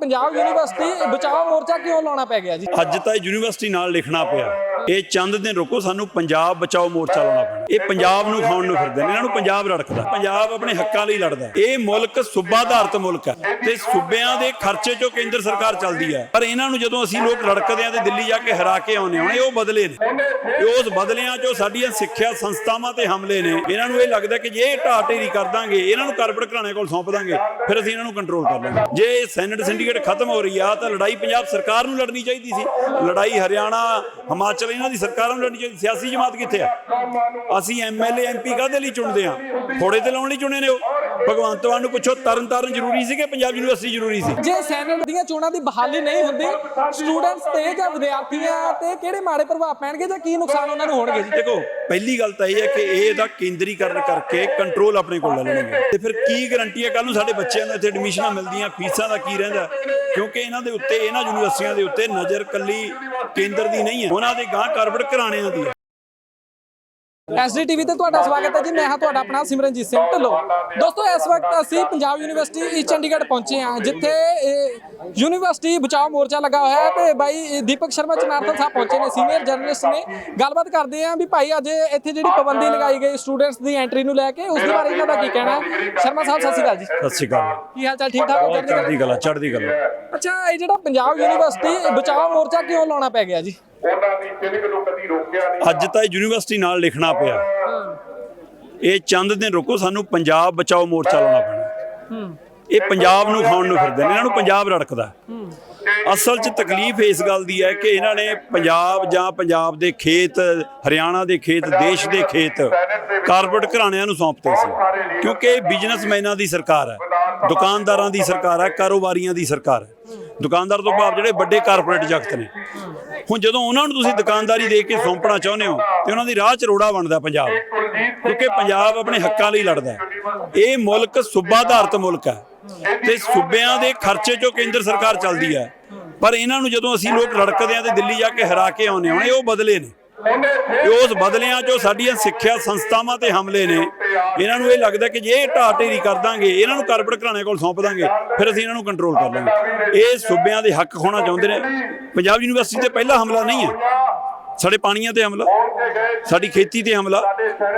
Punjab university ਬਚਾਓ ਮੋਰਚਾ ਕਿਉਂ ਲਾਉਣਾ ਪੈ ਗਿਆ ਜੀ? ਅੱਜ ਤਾਂ ਇਹ ਯੂਨੀਵਰਸਿਟੀ ਨਾਲ ਲਿਖਣਾ ਪਿਆ। ਇਹ ਚੰਦ ਦਿਨ ਰੁਕੋ, ਸਾਨੂੰ ਪੰਜਾਬ ਬਚਾਓ ਮੋਰਚਾ ਲਾਉਣਾ ਪੈਣਾ। ਇਹ ਪੰਜਾਬ ਨੂੰ ਖਾਣ ਨੂੰ ਫਿਰਦੇ ਨੇ, ਇਹਨਾਂ ਨੂੰ ਪੰਜਾਬ ਰੜਕਦਾ ਪੰਜਾਬ ਆਪਣੇ ਹੱਕਾਂ ਲਈ ਲੜਦਾ ਇਹ ਮੁਲਕ ਸੂਬਾ ਆਧਾਰਿਤ ਮੁਲਕ ਹੈ ਤੇ ਸੂਬਿਆਂ ਦੇ ਖਰਚੇ ਚੋਂ ਕੇਂਦਰ ਸਰਕਾਰ ਚੱਲਦੀ ਹੈ। ਪਰ ਇਹਨਾਂ ਨੂੰ ਜਦੋਂ ਅਸੀਂ ਲੋਕ ਰੜਕਦੇ ਆ ਤੇ ਦਿੱਲੀ ਜਾ ਕੇ ਹਰਾ ਕੇ ਆਉਂਦੇ ਹਾਂ, ਇਹ ਉਹ ਬਦਲੇ ਨੇ। ਇਹ ਉਸ ਬਦਲਿਆਂ ਚੋਂ ਸਾਡੀਆਂ ਸਿੱਖਿਆ ਸੰਸਥਾਵਾਂ ਤੇ ਹਮਲੇ ਨੇ। ਇਹਨਾਂ ਨੂੰ ਇਹ ਲੱਗਦਾ ਕਿ ਜੇ ਢਾਹ ਢੇਰੀ ਕਰ ਦਾਂਗੇ, ਇਹਨਾਂ ਨੂੰ ਕਾਰਪੋਰੇਟ ਘਰਾਣੇ ਕੋਲ ਸੌਂਪ ਦਾਂਗੇ, ਫਿਰ ਅਸੀਂ ਇਹਨਾਂ ਨੂੰ ਕੰਟਰੋਲ ਕਰ ਲਾਂਗੇ। ਜੇ ਇਹ ਸੈਨੇਟ ਸਿੰਡੀਕੇਟ ਖਤਮ ਹੋ ਰਹੀ ਆ, ਤਾਂ ਲੜਾਈ ਪੰਜਾਬ ਸਰਕਾਰ ਨੂੰ ਲੜਨੀ ਚਾਹੀਦੀ ਸੀ। ਲੜਾਈ ਹਰਿਆਣਾ, ਹਿਮਾਚਲ, ਇਹਨਾਂ ਦੀ ਸਰਕਾਰਾਂ ਨੂੰ ਲੜਨੀ ਚਾਹੀਦੀ ਸਿਆਸੀ ਜਮਾਤ ਕਿੱਥੇ ਆ? ਅਸੀਂ ਐਮਐਲਏ ਐਮਪੀ ਕਾਹਦੇ ਲਈ ਚੁਣਦੇ ਆ ਥੋੜੇ ਤੇ ਲਾਉਣ ਲਈ ਚੁਣੇ ਨੇ ਉਹ। ਭਗਵੰਤ ਮਾਨ ਨੂੰ ਪੁੱਛੋ ਤਰਨ ਤਾਰਨ ਜ਼ਰੂਰੀ ਸੀ ਕਿ ਪੰਜਾਬ ਯੂਨੀਵਰਸਿਟੀ ਜ਼ਰੂਰੀ ਸੀ। ਜੇ ਸੈਨੇਟ ਦੀਆਂ ਚੋਣਾਂ ਦੀ ਬਹਾਲੀ ਨਹੀਂ ਹੁੰਦੀ ਸਟੂਡੈਂਟਸ ਤੇ ਜਾਂ ਵਿਦਿਆਰਥੀਆਂ ਤੇ ਕਿਹੜੇ ਮਾੜੇ ਪ੍ਰਭਾਵ ਪੈਣਗੇ ਜਾਂ ਕੀ ਨੁਕਸਾਨ ਉਹਨਾਂ ਨੂੰ ਹੋਣਗੇ? ਜੀ ਦੇਖੋ ਪਹਿਲੀ ਗੱਲ ਤਾਂ ਇਹ ਹੈ ਕਿ ਇਹ ਇਹਦਾ ਕੇਂਦਰੀਕਰਨ ਕਰਕੇ ਕੰਟਰੋਲ ਆਪਣੇ ਕੋਲ ਲੈ ਲੈਣਗੇ। ਤੇ ਫਿਰ ਕੀ ਗਾਰੰਟੀ ਹੈ? ਕੱਲ ਨੂੰ ਸਾਡੇ ਬੱਚਿਆਂ ਨੂੰ ਇੱਥੇ ਐਡਮਿਸ਼ਨਾਂ ਮਿਲਦੀਆਂ ਫੀਸਾਂ ਦਾ ਕੀ ਰਹਿੰਦਾ? ਕਿਉਂਕਿ ਇਹਨਾਂ ਦੇ ਉੱਤੇ ਇਹਨਾਂ ਯੂਨੀਵਰਸਿਟੀਆਂ ਦੇ ਉੱਤੇ ਨਜ਼ਰ ਕੱਲੀ ਕੇਂਦਰ ਦੀ ਨਹੀਂ ਹੈ। ਉਹਨਾਂ ਦੇ ਗਾਂ ਕਾਰਪੋਰੇਟ ਘਰਾਣਿਆਂ ਦੀ ਹੈ ਐਸਡੀਟੀਵੀ ਤੇ ਤੁਹਾਡਾ ਸਵਾਗਤ ਹੈ ਜੀ। ਮੈਂ ਹਾਂ ਤੁਹਾਡਾ ਆਪਣਾ ਸਿਮਰਨਜੀਤ ਸਿੰਘ ਢਿੱਲੋਂ। ਦੋਸਤੋ ਇਸ ਵਕਤ ਅਸੀਂ ਪੰਜਾਬ ਯੂਨੀਵਰਸਿਟੀ ਚੰਡੀਗੜ੍ਹ ਪਹੁੰਚੇ ਹਾਂ ਜਿੱਥੇ ਇਹ ਯੂਨੀਵਰਸਿਟੀ ਬਚਾਓ ਮੋਰਚਾ ਲੱਗਾ ਹੋਇਆ ਹੈ ਤੇ ਬਾਈ ਦੀਪਕ ਸ਼ਰਮਾ ਚਨਾਰਥਲ ਸਾਹਿਬ ਪਹੁੰਚੇ ਨੇ ਸੀਨੀਅਰ ਜਰਨਲਿਸਟ ਨੇ। ਗੱਲਬਾਤ ਕਰਦੇ ਹਾਂ ਵੀ ਭਾਈ ਅੱਜ ਇੱਥੇ ਜਿਹੜੀ ਪਾਬੰਦੀ ਲਗਾਈ ਗਈ ਸਟੂਡੈਂਟਸ ਦੀ ਐਂਟਰੀ ਨੂੰ ਲੈ ਕੇ ਉਸ ਦੇ ਬਾਰੇ ਇਹਨਾਂ ਦਾ ਕੀ ਕਹਿਣਾ ਸ਼ਰਮਾ ਸਾਹਿਬ ਸਤਿ ਸ਼੍ਰੀ ਅਕਾਲ ਜੀ। ਸਤਿ ਸ਼੍ਰੀ ਅਕਾਲ। ਕੀ ਹਾਲ ਚਾਲ? ਠੀਕ ਠਾਕ? ਚੜ੍ਹਦੀ ਕਲਾ ਚੜ੍ਹਦੀ ਕਲਾ। ਅੱਛਾ ਇਹ ਜਿਹੜਾ ਪੰਜਾਬ ਯੂਨੀਵਰਸਿਟੀ ਬਚਾਓ ਮੋਰਚਾ ਕਿਉਂ ਲਾਉਣਾ ਪੈ ਗਿਆ ਜੀ? ਉਹਨਾਂ ਦੀ ਤਿੰਨ ਨੂੰ ਕਦੀ ਰੋਕਿਆ ਨਹੀਂ ਅੱਜ ਤਾਂ ਇਹ ਯੂਨੀਵਰਸਿਟੀ ਨਾਲ ਲਿਖਣਾ ਪਿਆ। ਇਹ ਚੰਦ ਦਿਨ ਰੁਕੋ ਸਾਨੂੰ ਪੰਜਾਬ ਬਚਾਓ ਮੋਰਚਾ ਲਾਉਣਾ ਪੈਣਾ। ਇਹ ਪੰਜਾਬ ਨੂੰ ਖਾਣ ਨੂੰ ਫਿਰਦੇ ਨੇ ਇਹਨਾਂ ਨੂੰ ਪੰਜਾਬ ਰੜਕਦਾ ਅਸਲ 'ਚ ਤਕਲੀਫ ਇਸ ਗੱਲ ਦੀ ਹੈ ਕਿ ਇਹਨਾਂ ਨੇ ਪੰਜਾਬ ਜਾਂ ਪੰਜਾਬ ਦੇ ਖੇਤ ਹਰਿਆਣਾ ਦੇ ਖੇਤ ਦੇਸ਼ ਦੇ ਖੇਤ ਕਾਰਪੋਰੇਟ ਘਰਾਣਿਆਂ ਨੂੰ ਸੌਂਪਤੇ ਸੀ। ਕਿਉਂਕਿ ਇਹ ਬਿਜ਼ਨਸਮੈਨਾਂ ਦੀ ਸਰਕਾਰ ਹੈ ਦੁਕਾਨਦਾਰਾਂ ਦੀ ਸਰਕਾਰ ਹੈ ਕਾਰੋਬਾਰੀਆਂ ਦੀ ਸਰਕਾਰ ਹੈ। ਦੁਕਾਨਦਾਰ ਤੋਂ ਭਾਵ ਜਿਹੜੇ ਵੱਡੇ ਕਾਰਪੋਰੇਟ ਜਗਤ ਨੇ। ਹੁਣ ਜਦੋਂ ਉਹਨਾਂ ਨੂੰ ਤੁਸੀਂ ਦੁਕਾਨਦਾਰੀ ਦੇ ਕੇ ਸੌਂਪਣਾ ਚਾਹੁੰਦੇ ਹੋ, ਤੇ ਉਹਨਾਂ ਦੀ ਰਾਹ ਚ ਰੋੜਾ ਬਣਦਾ ਪੰਜਾਬ। ਕਿਉਂਕਿ ਪੰਜਾਬ ਆਪਣੇ ਹੱਕਾਂ ਲਈ ਲੜਦਾ ਹੈ। ਇਹ ਮੁਲਕ ਸੂਬਾ ਆਧਾਰਿਤ ਮੁਲਕ ਹੈ। ਤੇ ਸੂਬਿਆਂ ਦੇ ਖਰਚੇ ਚੋਂ ਕੇਂਦਰ ਸਰਕਾਰ ਚੱਲਦੀ ਹੈ। ਪਰ ਇਹਨਾਂ ਨੂੰ ਜਦੋਂ ਅਸੀਂ ਲੋਕ ਲੜਕਦੇ ਆ ਤੇ ਦਿੱਲੀ ਜਾ ਕੇ ਹਰਾ ਕੇ ਆਉਂਦੇ ਹਾਂ ਇਹ ਉਹ ਬਦਲੇ ਨੇ। ਇਹ ਉਸ ਬਦਲਿਆਂ ਚੋਂ ਸਾਡੀਆਂ ਸਿੱਖਿਆ ਸੰਸਥਾਵਾਂ ਤੇ ਹਮਲੇ ਨੇ। ਇਹਨਾਂ ਨੂੰ ਇਹ ਲੱਗਦਾ ਕਿ ਜੇ ਇਹ ਢਾਹ ਢੇਰੀ ਕਰ ਦਾਂਗੇ, ਇਹਨਾਂ ਨੂੰ ਕਾਰਪੋਰੇਟ ਘਰਾਣੇ ਕੋਲ ਸੌਂਪ ਦਾਂਗੇ, ਫਿਰ ਅਸੀਂ ਇਹਨਾਂ ਨੂੰ ਕੰਟਰੋਲ ਕਰ ਲਾਂਗੇ। ਇਹ ਸੂਬਿਆਂ ਦੇ ਹੱਕ ਹੋਣਾ ਚਾਹੁੰਦੇ ਨੇ। ਪੰਜਾਬ ਯੂਨੀਵਰਸਿਟੀ ਤੇ ਪਹਿਲਾ ਹਮਲਾ ਨਹੀਂ ਹੈ। ਸਾਡੇ ਪਾਣੀਆਂ ਤੇ ਹਮਲਾ, ਸਾਡੀ ਖੇਤੀ ਤੇ ਹਮਲਾ,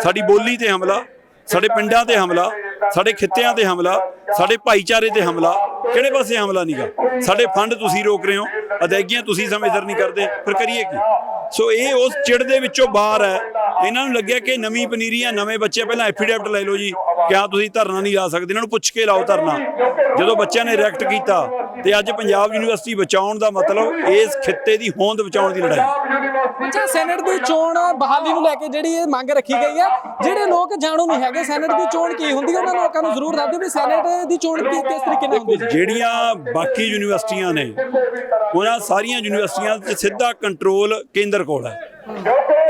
ਸਾਡੀ ਬੋਲੀ ਤੇ ਹਮਲਾ, ਸਾਡੇ ਪਿੰਡਾਂ ਤੇ ਹਮਲਾ ਸਾਡੇ ਖਿੱਤਿਆਂ ਤੇ ਹਮਲਾ, ਸਾਡੇ ਭਾਈਚਾਰੇ ਤੇ ਹਮਲਾ, ਕਿਹੜੇ ਪਾਸੇ ਹਮਲਾ ਨਹੀਂਗਾ ਸਾਡੇ ਫੰਡ ਤੁਸੀਂ ਰੋਕ ਰਹੇ ਹੋ, ਅਦਾਇਗੀਆਂ ਤੁਸੀਂ ਸਮੇਂ ਸਿਰ ਨਹੀਂ ਕਰਦੇ, ਫਿਰ ਕਰੀਏ ਕੀ? ਸੋ ਇਹ ਉਸ ਚਿੜ ਦੇ ਵਿੱਚੋਂ ਬਾਹਰ ਹੈ। ਇਹਨਾਂ ਨੂੰ ਲੱਗਿਆ ਕਿ ਨਵੀਂ ਪਨੀਰੀਆਂ, ਨਵੇਂ ਬੱਚੇ, ਪਹਿਲਾਂ ਐਫੀਡੈਵਿਟ ਲੈ ਲਓ ਜੀ ਕਿਆ ਤੁਸੀਂ ਧਰਨਾ ਨਹੀਂ ਲਾ ਸਕਦੇ, ਇਹਨਾਂ ਨੂੰ ਪੁੱਛ ਕੇ ਲਾਓ ਧਰਨਾ। ਜਦੋਂ ਬੱਚਿਆਂ ਨੇ ਰਿਐਕਟ ਕੀਤਾ ਤੇ ਅੱਜ ਪੰਜਾਬ ਯੂਨੀਵਰਸਿਟੀ ਬਚਾਉਣ ਦਾ ਮਤਲਬ ਇਸ ਖਿੱਤੇ ਦੀ ਹੋਂਦ ਬਚਾਉਣ ਦੀ ਲੜਾਈ। ਅੱਛਾ ਸੈਨੇਟ ਦੀ ਚੋਣ ਬਹਾਲੀ ਨੂੰ ਲੈ ਕੇ ਜਿਹੜੀ ਇਹ ਮੰਗ ਰੱਖੀ ਗਈ ਹੈ ਜਿਹੜੇ ਲੋਕ ਜਾਣੂ ਨਹੀਂ ਹੈਗੇ ਸੈਨੇਟ ਦੀ ਚੋਣ ਕੀ ਹੁੰਦੀ ਹੈ ਉਹਨਾਂ ਲੋਕਾਂ ਨੂੰ ਜ਼ਰੂਰ ਦੱਸ ਦਿਓ ਵੀ ਸੈਨੇਟ ਦੀ ਚੋਣ ਕੀ- ਕਿਸ ਤਰੀਕੇ ਨਾਲ ਹੁੰਦੀ ਹੈ। ਜਿਹੜੀਆਂ ਬਾਕੀ ਯੂਨੀਵਰਸਿਟੀਆਂ ਨੇ ਉਹਨਾਂ ਸਾਰੀਆਂ ਯੂਨੀਵਰਸਿਟੀਆਂ 'ਚ ਸਿੱਧਾ ਕੰਟਰੋਲ ਕੇਂਦਰ ਕੋਲ ਹੈ।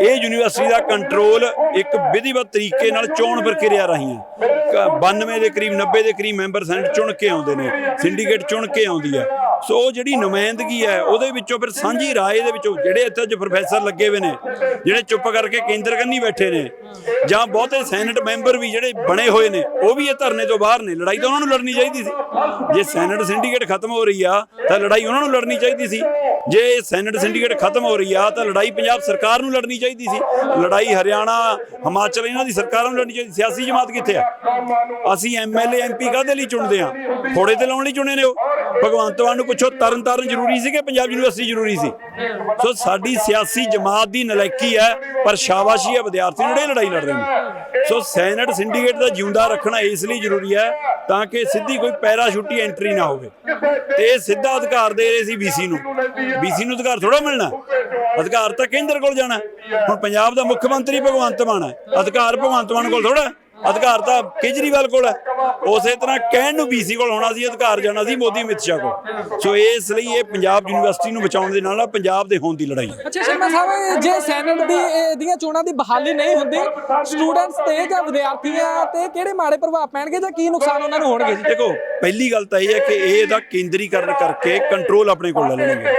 ਇਹ ਯੂਨੀਵਰਸਿਟੀ ਦਾ ਕੰਟਰੋਲ ਇੱਕ ਵਿਧੀਵਤ ਤਰੀਕੇ ਨਾਲ ਚੋਣ ਪ੍ਰਕਿਰਿਆ ਰਾਹੀਂ ਹੈ। ਕ- 92 ਦੇ ਕਰੀਬ 90 ਦੇ ਕਰੀਬ ਮੈਂਬਰ ਸੈਨੇਟ ਚੁਣ ਕੇ ਆਉਂਦੇ ਨੇ, ਸਿੰਡੀਕੇਟ ਚੁਣ ਕੇ ਆਉਂਦੀ ਹੈ। ਸੋ ਉਹ ਜਿਹੜੀ ਨੁਮਾਇੰਦਗੀ ਹੈ, ਉਹਦੇ ਵਿੱਚੋਂ ਫਿਰ ਸਾਂਝੀ ਰਾਏ ਦੇ ਵਿੱਚੋਂ ਜਿਹੜੇ ਇੱਥੇ ਅੱਜ ਪ੍ਰੋਫੈਸਰ ਲੱਗੇ ਹੋਏ ਨੇ, ਜਿਹੜੇ ਚੁੱਪ ਕਰਕੇ ਕੇਂਦਰ ਕੰਨੀ ਬੈਠੇ ਨੇ, ਜਾਂ ਬਹੁਤੇ ਸੈਨੇਟ ਮੈਂਬਰ ਵੀ ਜਿਹੜੇ ਬਣੇ ਹੋਏ ਨੇ, ਉਹ ਵੀ ਇਹ ਧਰਨੇ ਤੋਂ ਬਾਹਰ ਨੇ। ਲੜਾਈ ਤਾਂ ਉਹਨਾਂ ਨੂੰ ਲੜਨੀ ਚਾਹੀਦੀ ਸੀ। ਜੇ ਸੈਨੇਟ ਸਿੰਡੀਕੇਟ ਖਤਮ ਹੋ ਰਹੀ ਆ, ਤਾਂ ਲੜਾਈ ਉਹਨਾਂ ਨੂੰ ਲੜਨੀ ਚਾਹੀਦੀ ਸੀ। ਜੇ ਸੈਨੇਟ ਸਿੰਡੀਕੇਟ ਖਤਮ ਹੋ ਰਹੀ ਆ, ਤਾਂ ਲੜਾਈ ਪੰਜਾਬ ਸਰਕਾਰ ਨੂੰ ਲੜਨੀ ਚਾਹੀਦੀ ਸੀ। ਲੜਾਈ ਹਰਿਆਣਾ, ਹਿਮਾਚਲ, ਇਹਨਾਂ ਦੀ ਸਰਕਾਰਾਂ ਨੂੰ ਲੜਨੀ ਚਾਹੀਦੀ। ਸਿਆਸੀ ਜਮਾਤ ਕਿੱਥੇ ਆ? ਅਸੀਂ ਐਮਐਲਏ ਐਮਪੀ ਕਾਹਦੇ ਲਈ ਚੁਣਦੇ ਆ? ਥੋੜੇ ਤੇ ਲਾਉਣ ਲਈ ਚੁਣੇ ਨੇ ਉਹ। ਭਗਵੰਤ ਮਾਨ ਨੂੰ ਪੁੱਛੋ ਤਰਨ ਤਾਰਨ ਜ਼ਰੂਰੀ ਸੀ ਕਿ ਪੰਜਾਬ ਯੂਨੀਵਰਸਿਟੀ ਜ਼ਰੂਰੀ ਸੀ? ਸੋ ਸਾਡੀ ਸਿਆਸੀ ਜਮਾਤ ਦੀ ਨਲਾਇਕੀ ਹੈ, ਪਰ ਸ਼ਾਬਾਸ਼ੀ ਹੈ, ਵਿਦਿਆਰਥੀ ਜਿਹੜੇ ਲੜਾਈ ਲੜ ਰਹੇ ਨੇ। ਸੋ ਸੈਨੇਟ ਸਿੰਡੀਕੇਟ ਦਾ ਜਿਉਂਦਾ ਰੱਖਣਾ ਇਸ ਲਈ ਜ਼ਰੂਰੀ ਹੈ ਤਾਂ ਕਿ ਸਿੱਧੀ ਕੋਈ ਪੈਰਾਸ਼ੂਟੀ ਐਂਟਰੀ ਨਾ ਹੋਵੇ। ਤੇ ਇਹ ਸਿੱਧਾ ਅਧਿਕਾਰ ਦੇ ਰਹੇ ਸੀ ਬੀਸੀ ਨੂੰ। ਬੀਸੀ ਨੂੰ ਅਧਿਕਾਰ ਥੋੜਾ ਮਿਲਣਾ ਅਧਿਕਾਰ ਤਾਂ ਕੇਂਦਰ ਕੋਲ ਜਾਣਾ ਹੁਣ ਪੰਜਾਬ ਦਾ ਮੁੱਖ ਮੰਤਰੀ ਭਗਵੰਤ ਮਾਨ ਹੈ। ਅਧਿਕਾਰ ਭਗਵੰਤ ਮਾਨ ਕੋਲ ਥੋੜਾ ਅਧਿਕਾਰ ਤਾਂ ਕੇਜਰੀਵਾਲ ਕੋਲ ਹੈ। ਉਸੇ ਤਰ੍ਹਾਂ ਕਹਿਣ ਨੂੰ ਬੀਸੀ ਕੋਲ ਹੋਣਾ ਸੀ ਅਧਿਕਾਰ ਜਾਣਾ ਸੀ ਮੋਦੀ ਅਮਿਤ ਸ਼ਾਹ ਕੋਲ। ਸੋ ਇਸ ਲਈ ਇਹ ਪੰਜਾਬ ਯੂਨੀਵਰਸਿਟੀ ਨੂੰ ਬਚਾਉਣ ਦੇ ਨਾਲ ਨਾਲ ਪੰਜਾਬ ਦੇ ਹੋਣ ਦੀ ਲੜਾਈ ਹੈ। ਅੱਛਾ ਸ਼ਰਮਾ ਸਾਹਿਬ ਜੇ ਸੈਨੇਟ ਦੀ ਦੀਆਂ ਚੋਣਾਂ ਦੀ ਬਹਾਲੀ ਨਹੀਂ ਹੁੰਦੀ ਸਟੂਡੈਂਟਸ ਤੇ ਜਾਂ ਵਿਦਿਆਰਥੀਆਂ ਤੇ ਕਿਹੜੇ ਮਾੜੇ ਪ੍ਰਭਾਵ ਪੈਣਗੇ ਜਾਂ ਕੀ ਨੁਕਸਾਨ ਉਹਨਾਂ ਨੂੰ ਹੋਣਗੇ? ਜੀ ਦੇਖੋ ਪਹਿਲੀ ਗੱਲ ਤਾਂ ਇਹ ਹੈ ਕਿ ਇਹ ਇਹਦਾ ਕੇਂਦਰੀਕਰਨ ਕਰਕੇ ਕੰਟਰੋਲ ਆਪਣੇ ਕੋਲ ਲੈ ਲੈਣਗੇ।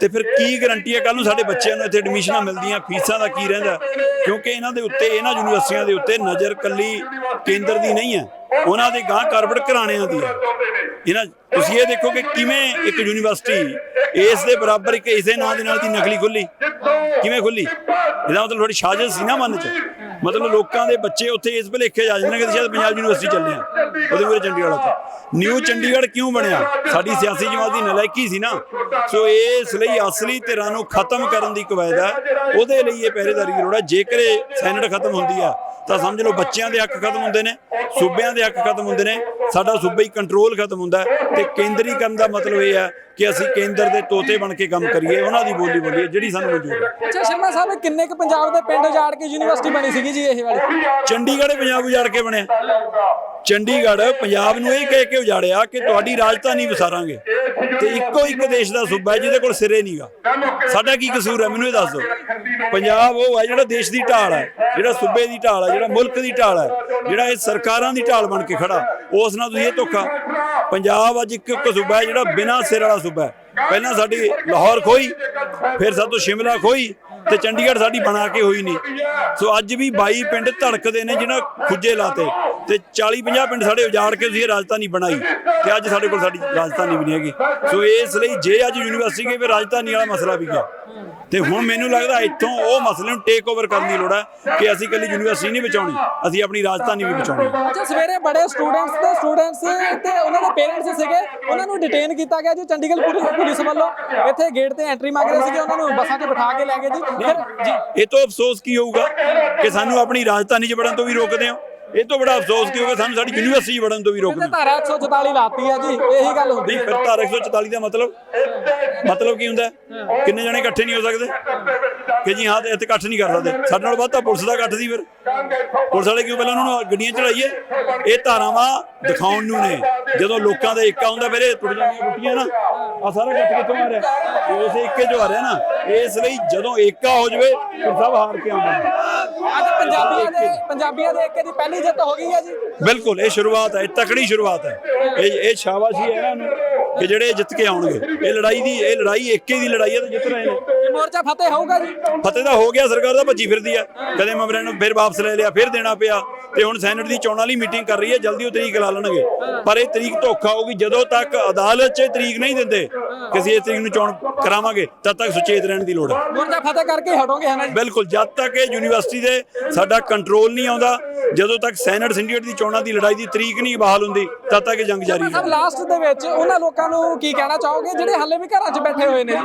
ਤੇ ਫਿਰ ਕੀ ਗਰੰਟੀ ਹੈ? ਕੱਲ ਨੂੰ ਸਾਡੇ ਬੱਚਿਆਂ ਨੂੰ ਇੱਥੇ ਐਡਮਿਸ਼ਨਾਂ ਮਿਲਦੀਆਂ, ਫੀਸਾਂ ਦਾ ਕੀ ਰਹਿੰਦਾ? ਕਿਉਂਕਿ ਇਹਨਾਂ ਦੇ ਉੱਤੇ, ਇਹਨਾਂ ਯੂਨੀਵਰਸਿਟੀਆਂ ਦੇ ਉੱਤੇ ਨਜ਼ਰ ਕੱਲੀ ਕੇਂਦਰ ਦੀ ਨਹੀਂ ਹੈ। ਉਹਨਾਂ ਦੇ ਗਾਂ ਕਾਰਪੋਰੇਟ ਘਰਾਣਿਆਂ ਦੀ ਹੈ। ਇਹਨਾਂ, ਤੁਸੀਂ ਇਹ ਦੇਖੋ ਕਿ ਕਿਵੇਂ ਇੱਕ ਯੂਨੀਵਰਸਿਟੀ ਇਸ ਦੇ ਬਰਾਬਰ ਇੱਕ, ਇਸੇ ਨਾਂ ਦੇ ਨਾਲ ਦੀ ਨਕਲੀ ਖੁੱਲੀ। ਕਿਵੇਂ ਖੁੱਲੀ? ਇਹਦਾ ਮਤਲਬ ਥੋੜੀ ਸਾਜ਼ਿਸ਼ ਸੀ ਨਾ ਮਨ 'ਚ? ਮਤਲਬ ਲੋਕਾਂ ਦੇ ਬੱਚੇ ਉੱਥੇ ਇਸ ਭੁਲੇਖੇ ਜਾ ਜਾਂਦੇ ਨੇ ਕਿ ਸ਼ਾਇਦ ਪੰਜਾਬ ਯੂਨੀਵਰਸਿਟੀ ਚੱਲੇ ਆ, ਉਹਦੇ ਮੂਰੇ ਚੰਡੀਗੜ੍ਹ ਉੱਥੇ। ਨਿਊ ਚੰਡੀਗੜ੍ਹ ਕਿਉਂ ਬਣਿਆ? ਸਾਡੀ ਸਿਆਸੀ ਜਮਾਤ ਦੀ ਨਲਾਇਕੀ ਸੀ ਨਾ। ਸੋ ਇਸ ਲਈ ਅਸਲੀ ਧਿਰਾਂ ਨੂੰ ਖਤਮ ਕਰਨ ਦੀ ਕਵਾਇਦ ਹੈ। ਉਹਦੇ ਲਈ ਇਹ ਪਹਿਰੇਦਾਰੀ ਦੀ ਲੋੜ ਹੈ। ਜੇਕਰ ਇਹ ਸੈਨੇਟ ਖਤਮ ਹੁੰਦੀ ਆ ਤਾਂ ਸਮਝ ਲਓ ਬੱਚਿਆਂ ਦੇ ਹੱਕ ਖਤਮ ਹੁੰਦੇ ਨੇ ਸੂਬਿਆਂ ਦੇ ਹੱਕ ਖਤਮ ਹੁੰਦੇ ਨੇ ਸਾਡਾ ਸੂਬਾਈ ਕੰਟਰੋਲ ਖਤਮ ਹੁੰਦਾ ਤੇ ਕੇਂਦਰੀਕਰਨ ਦਾ ਮਤਲਬ ਇਹ ਹੈ ਕਿ ਅਸੀਂ ਕੇਂਦਰ ਦੇ ਤੋਤੇ ਬਣ ਕੇ ਕੰਮ ਕਰੀਏ ਉਹਨਾਂ ਦੀ ਬੋਲੀ ਬੋਲੀਏ ਜਿਹੜੀ ਸਾਨੂੰ ਮਨਜ਼ੂਰ ਹੈ। ਅੱਛਾ ਸ਼ਰਮਾ ਸਾਹਿਬ ਕਿੰਨੇ ਕੁ ਪੰਜਾਬ ਦੇ ਪਿੰਡ ਉਜਾੜ ਕੇ ਯੂਨੀਵਰਸਿਟੀ ਬਣੀ ਸੀਗੀ ਜੀ ਇਹ ਵਾਲੀ? ਚੰਡੀਗੜ੍ਹ ਪੰਜਾਬ ਉਜਾੜ ਕੇ ਬਣਿਆ। ਚੰਡੀਗੜ੍ਹ ਪੰਜਾਬ ਨੂੰ ਇਹ ਕਹਿ ਕੇ ਉਜਾੜਿਆ ਕਿ ਤੁਹਾਡੀ ਰਾਜਧਾਨੀ ਵਿਸਾਰਾਂਗੇ। ਤੇ ਇੱਕੋ ਇੱਕ ਦੇਸ਼ ਦਾ ਸੂਬਾ ਜਿਹਦੇ ਕੋਲ ਸਿਰੇ ਨਹੀਂਗਾ ਸਾਡਾ ਕੀ ਕਸੂਰ ਹੈ? ਮੈਨੂੰ ਇਹ ਦੱਸ ਦਿਓ। ਪੰਜਾਬ ਉਹ ਹੈ ਜਿਹੜਾ ਦੇਸ਼ ਦੀ ਢਾਲ ਹੈ, ਜਿਹੜਾ ਸੂਬੇ ਦੀ ਢਾਲ ਹੈ, ਜਿਹੜਾ ਮੁਲਕ ਦੀ ਢਾਲ ਹੈ, ਜਿਹੜਾ ਇਹ ਸਰਕਾਰਾਂ ਦੀ ਢਾਲ ਬਣ ਕੇ ਖੜਾ। ਉਸ ਨਾਲ ਤੁਸੀਂ ਇਹ ਧੋਖਾ। ਪੰਜਾਬ ਅੱਜ ਇੱਕ ਇੱਕ ਸੂਬਾ ਹੈ ਜਿਹੜਾ ਬਿਨਾਂ ਸਿਰ ਵਾਲਾ ਸੂਬਾ ਹੈ। ਪਹਿਲਾਂ ਸਾਡੀ ਲਾਹੌਰ ਖੋਈ, ਫਿਰ ਸਾਤੋਂ ਸ਼ਿਮਲਾ ਖੋਈ ਤੇ ਚੰਡੀਗੜ੍ਹ ਸਾਡੀ ਬਣਾ ਕੇ ਹੋਈ ਨਹੀਂ। ਸੋ ਅੱਜ ਵੀ 22 ਪਿੰਡ ਧੜਕਦੇ ਨੇ ਜਿਹਨਾਂ ਖੁੱਜੇ ਲਾਤੇ। ਤੇ 40 50 ਪਿੰਡ ਸਾਡੇ ਉਜਾੜ ਕੇ ਇਹ ਰਾਜਧਾਨੀ ਬਣਾਈ ਤੇ ਅੱਜ ਸਾਡੇ ਕੋਲ ਸਾਡੀ ਰਾਜਧਾਨੀ ਵੀ ਨਹੀਂ ਹੈਗੀ। ਸੋ ਇਸ ਲਈ ਜੇ ਅੱਜ ਯੂਨੀਵਰਸਿਟੀ ਗਈ ਫਿਰ ਰਾਜਧਾਨੀ ਵਾਲਾ ਮਸਲਾ ਵੀ ਗਿਆ। ਤੇ ਹੁਣ ਮੈਨੂੰ ਲੱਗਦਾ ਇੱਥੋਂ ਉਹ ਮਸਲੇ ਨੂੰ ਟੇਕ ਓਵਰ ਕਰਨ ਦੀ ਲੋੜ ਹੈ ਕਿ ਅਸੀਂ ਇਕੱਲੀ ਯੂਨੀਵਰਸਿਟੀ ਨਹੀਂ ਬਚਾਉਣੀ ਅਸੀਂ ਆਪਣੀ ਰਾਜਧਾਨੀ ਵੀ ਬਚਾਉਣੀ ਹੈ। ਸਵੇਰੇ ਬੜੇ ਸਟੂਡੈਂਟਸ ਤੇ ਸਟੂਡੈਂਟਸ ਤੇ ਉਹਨਾਂ ਦੇ ਪੇਰੈਂਟਸ ਸੀਗੇ ਉਹਨਾਂ ਨੂੰ ਡਿਟੇਨ ਕੀਤਾ ਗਿਆ ਜੀ ਚੰਡੀਗੜ੍ਹ ਪੁਲਿਸ ਵੱਲੋਂ। ਇੱਥੇ ਗੇਟ ਤੇ ਐਂਟਰੀ ਮੰਗ ਰਹੇ ਸੀਗੇ ਉਹਨਾਂ ਨੂੰ ਬੱਸਾਂ 'ਚ ਬਿਠਾ ਕੇ ਲੈ ਗਏ ਜੀ। ਇਹ ਤੋਂ ਅਫਸੋਸ ਕੀ ਹੋਊਗਾ ਕਿ ਸਾਨੂੰ ਆਪਣੀ ਰਾਜਧਾਨੀ 'ਚ ਵੜਨ ਤੋਂ ਵੀ ਰੋਕਦੇ ਹੋ? ਇਹ ਤੋਂ ਬੜਾ ਅਫਸੋਸ ਕੀ ਹੋਊਗਾ ਸਾਨੂੰ ਸਾਡੀ ਯੂਨੀਵਰਸਿਟੀ ਵੜਨ ਤੋਂ ਵੀ ਤੇ ਰੋਕਦੇ ਹੋ। ਧਾਰਾ 144 ਲਾਤੀ ਆ ਜੀ ਇਹੀ ਗੱਲ ਹੁੰਦੀ ਹੈ। ਫਿਰ ਧਾਰਾ 144 ਦਾ ਮਤਲਬ? ਮਤਲਬ ਕੀ ਹੁੰਦਾ? ਕਿੰਨੇ ਜਣੇ ਇਕੱਠੇ ਨਹੀਂ ਹੋ ਸਕਦੇ? ਕਿ ਜੀ ਹਾਂ ਤੇ ਇੱਥੇ ਇਕੱਠ ਨਹੀਂ ਕਰ ਸਕਦੇ। ਸਾਡੇ ਨਾਲ ਵੱਧ ਤਾਂ ਪੁਲਿਸ ਦਾ ਇਕੱਠ ਸੀ ਫਿਰ। ਪੁਲਿਸ ਵਾਲੇ ਕਿਉਂ ਪਹਿਲਾਂ ਉਹਨਾਂ ਨੂੰ ਗੱਡੀਆਂ ਚੜਾਈਏ? ਇਹ ਧਾਰਾਵਾਂ ਦਿਖਾਉਣ ਨੂੰ ਨੇ। ਜਦੋਂ ਲੋਕਾਂ ਦਾ ਏਕਾ ਹੁੰਦਾ ਫਿਰ ਇਹ ਟੁੱਟ ਜਾਂਦੀਆਂ ਟੁੱਟੀਆਂ ਨਾ। ਆ ਸਾਰਾ ਇਕੱਠ ਕਿੱਥੋਂ ਆ ਰਿਹਾ ਇਹ ਉਸੇ ਇੱਕੇ ਜੋ ਆ ਰਿਹਾ ਨਾ। ਇਸ ਲਈ ਜਦੋਂ ਏਕਾ ਹੋ ਜਵੇ ਫਿਰ ਸਭ ਹਾਰ ਕੇ ਆਉਂਦੇ ਅੱਜ ਪੰਜਾਬੀਆਂ ਦੇ ਪੰਜਾਬੀਆਂ ਦੇ ਏਕੇ ਦੀ ਪਹਿਲੀ ਜਿੱਤ ਹੋ ਗਈ ਹੈ ਜੀ। ਬਿਲਕੁਲ ਇਹ ਸ਼ੁਰੂਆਤ ਹੈ ਇਹ ਤਕੜੀ ਸ਼ੁਰੂਆਤ ਹੈ। ਇਹ ਇਹ ਸ਼ਾਬਾਸ਼ੀ ਹੈ ਇਹਨਾਂ ਨੂੰ ਕਿ ਜਿਹੜੇ ਜਿੱਤ ਕੇ ਆਉਣਗੇ। ਇਹ ਲੜਾਈ ਦੀ ਇਹ ਲੜਾਈ ਏਕੇ ਦੀ ਲੜਾਈ ਹੈ ਤੇ ਜਿੱਤ ਰਹੇ ਨੇ। ਮੋਰਚਾ ਫਤਿਹ ਹੋਊਗਾ ਜੀ। ਫਤਿਹ ਤਾਂ ਹੋ ਗਿਆ ਸਰਕਾਰ ਦਾ ਭੱਜੀ ਫਿਰਦੀ ਹੈ ਕਦੇ ਮਮਰੇ ਨੂੰ ਫਿਰ ਵਾਪਸ ਲੈ ਲਿਆ ਫਿਰ ਦੇਣਾ ਪਿਆ। ਤੇ ਹੁਣ ਸੈਨੇਟ ਦੀ ਚੋਣਾਂ ਲਈ ਮੀਟਿੰਗ ਕਰ ਰਹੀ ਹੈ ਜਲਦੀ ਉਹ ਤਰੀਕ ਲਾ ਲੈਣਗੇ। ਪਰ ਇਹ ਤਰੀਕ ਧੋਖਾ ਹੋਊਗੀ ਜਦੋਂ ਤੱਕ ਅਦਾਲਤ 'ਚ ਤਰੀਕ ਨਹੀਂ ਦਿੰਦੇ ਕਿਸੇ ਇਸ ਤਰੀਕ ਨੂੰ ਚੋਣ ਕਰਾਵਾਂਗੇ ਤਦ ਤੱਕ ਸੁਚੇਤ ਰਹਿਣ ਦੀ ਲੋੜ ਹੈ ਮੋਰਚਾ ਫਤਿਹ ਕਰਕੇ ਹਟੋਗੇ ਹੈ ਨਾ ਜੀ? ਬਿਲਕੁਲ ਜਦ ਤੱਕ ਇਹ ਯੂਨੀਵਰਸਿਟੀ ਦੇ ਸਾਡਾ ਕੰਟਰੋਲ ਨਹੀਂ ਆਉਂਦਾ ਜਦੋਂ ਤੱਕ ਸੈਨੇਟ ਸਿੰਡੀਕੇਟ ਦੀ ਚੋਣਾਂ ਦੀ ਲੜਾਈ ਦੀ ਤਰੀਕ ਨਹੀਂ ਬਹਾਲ ਹੁੰਦੀ ਤਦ ਤੱਕ ਜੰਗ ਜਾਰੀ ਸਭ ਹੈ ਲਾਸਟ ਦੇ ਵਿੱਚ ਉਹਨਾਂ ਲੋਕਾਂ ਨੂੰ ਕੀ ਕਹਿਣਾ ਚਾਹੋਗੇ ਜਿਹੜੇ ਹਾਲੇ ਵੀ ਘਰਾਂ 'ਚ ਬੈਠੇ ਹੋਏ ਨੇ?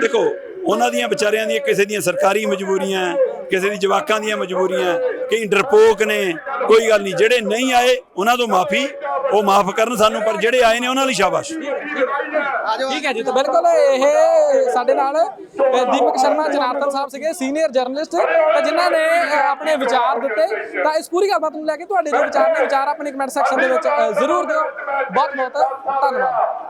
ਦੇਖੋ ਉਹਨਾਂ ਦੀਆਂ ਵਿਚਾਰਿਆਂ ਦੀਆਂ ਕਿਸੇ ਦੀਆਂ ਸਰਕਾਰੀ ਮਜਬੂਰੀਆਂ, ਕਿਸੇ ਦੀ ਜਵਾਕਾਂ ਦੀਆਂ ਮਜਬੂਰੀਆਂ, ਕਈ ਡਰਪੋਕ ਨੇ, ਕੋਈ ਗੱਲ ਨਹੀਂ, ਜਿਹੜੇ ਨਹੀਂ ਆਏ ਉਹਨਾਂ ਤੋਂ ਮਾਫੀ, ਉਹ ਮਾਫ ਕਰਨ ਸਾਨੂੰ, ਪਰ ਜਿਹੜੇ ਆਏ ਨੇ ਉਹਨਾਂ ਲਈ ਸ਼ਾਬਾਸ਼। ਠੀਕ ਹੈ ਜੀ, ਤਾਂ ਬਿਲਕੁਲ ਇਹ ਸਾਡੇ ਨਾਲ ਦੀਪਕ ਸ਼ਰਮਾ, ਜਨਾਰਦਨ ਸਾਹਿਬ ਸੀਗੇ, ਸੀਨੀਅਰ ਜਰਨਲਿਸਟ, ਤੇ ਜਿਨ੍ਹਾਂ ਨੇ ਆਪਣੇ ਵਿਚਾਰ ਦਿੱਤੇ, ਤਾਂ ਇਸ ਪੂਰੀ ਗੱਲਬਾਤ ਨੂੰ ਲੈ ਕੇ ਤੁਹਾਡੇ ਜੋ ਵਿਚਾਰ ਨੇ, ਵਿਚਾਰ ਆਪਣੇ ਕਮੈਂਟ ਸੈਕਸ਼ਨ ਦੇ ਵਿੱਚ ਜ਼ਰੂਰ ਦਿਓ। ਬਹੁਤ ਬਹੁਤ ਧੰਨਵਾਦ।